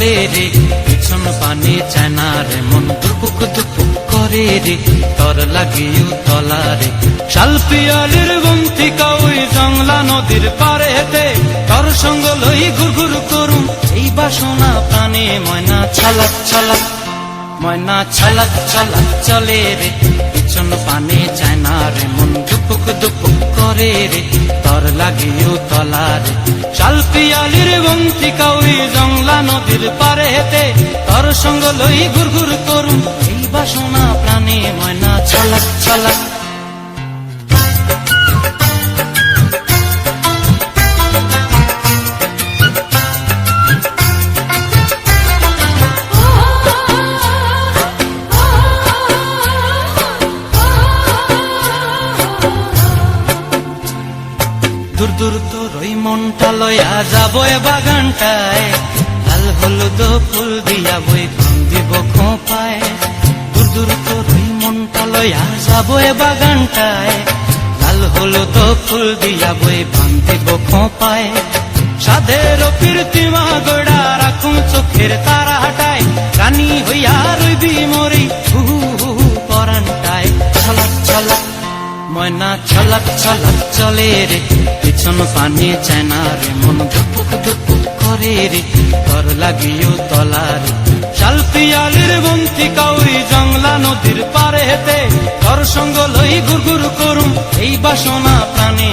চলে রে, পিছন পানে চায়না রে, মন দুপুক দুপুক করে রে, তর লাগিও তলা রে। শাল পিয়ালির বন্তিকা ওই জংলা নদীর পারে হেতে তর সঙ্গ লই ঘুর ঘুর করুম, এই বাসনা প্রাণে ময়না ছালাক ছালাক ময়না ছালাক ছালাক চলে রে। পিছন পানে চায় না রে, মন দুপুক দুপুক করে রে। তর লাগিও তলার। শালপিয়ালির শাল কাউরি জংলা নদীর পারে হেতে তর সঙ্গ লই ঘুর ঘুর করুম। এই বাসনা প্রাণে ময়না ছালাক ছালাক। দূর দূর তোর ওই মনটা লয়া যাব এ বাগানটায়। লাল হলুদ ফুল দিয়া বই ফান দিব খোপায়। দূর দূর তোর ওই মনটা লয়া যাব এ বাগানটায়। লাল হলুদ ফুল দিয়া বই ফান দিব খোপায়। সাধের কীর্তিমা গোড়া রাখুন চোখের তারা হাটায় রানী হইয়া রইবি মরি ছলক ছলক, ময়না, ছলক ছলক, চলে রে। পিছন পানি চেনারে মন ধুপুক ধুপুক করে রে তর লাগিও তলার। শাল পিয়ালির বন্তি কাউরি জংলা নদীর পারে হেতে তর সঙ্গ লই ঘুর ঘুর করুম, এই বাসনা প্রাণে